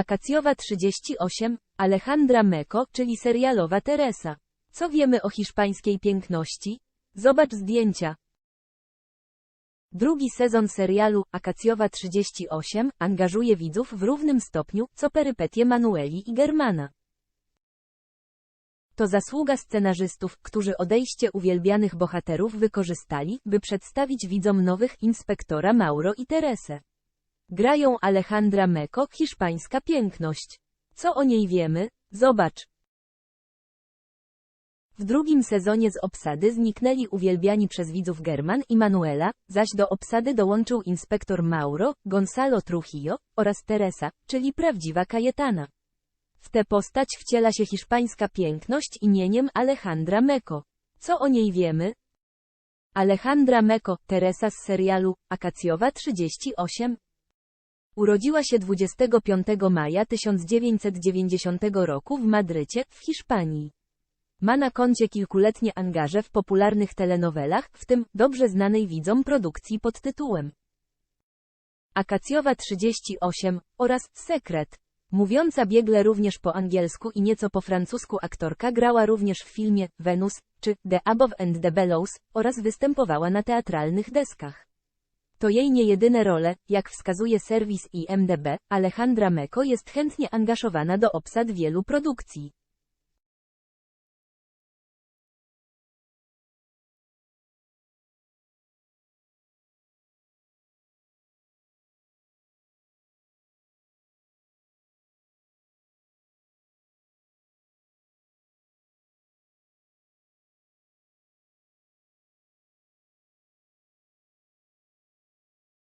Akacjowa 38, Alejandra Meko, czyli serialowa Teresa. Co wiemy o hiszpańskiej piękności? Zobacz zdjęcia. Drugi sezon serialu Akacjowa 38 angażuje widzów w równym stopniu, co perypetie Manueli i Germana. To zasługa scenarzystów, którzy odejście uwielbianych bohaterów wykorzystali, by przedstawić widzom nowych inspektora Mauro i Teresę. Grają Alejandra Meko, hiszpańska piękność. Co o niej wiemy? Zobacz. W drugim sezonie z obsady zniknęli uwielbiani przez widzów German i Manuela, zaś do obsady dołączył inspektor Mauro, Gonzalo Trujillo oraz Teresa, czyli prawdziwa Kajetana. W tę postać wciela się hiszpańska piękność imieniem Alejandra Meko. Co o niej wiemy? Alejandra Meko, Teresa z serialu Akacjowa 38. Urodziła się 25 maja 1990 roku w Madrycie, w Hiszpanii. Ma na koncie kilkuletnie angaże w popularnych telenowelach, w tym dobrze znanej widzom produkcji pod tytułem Akacjowa 38 oraz Sekret. Mówiąca biegle również po angielsku i nieco po francusku aktorka grała również w filmie Venus czy The Above and the Bellows oraz występowała na teatralnych deskach. To jej nie jedyne role, jak wskazuje serwis IMDb, Alejandra Meko jest chętnie angażowana do obsad wielu produkcji.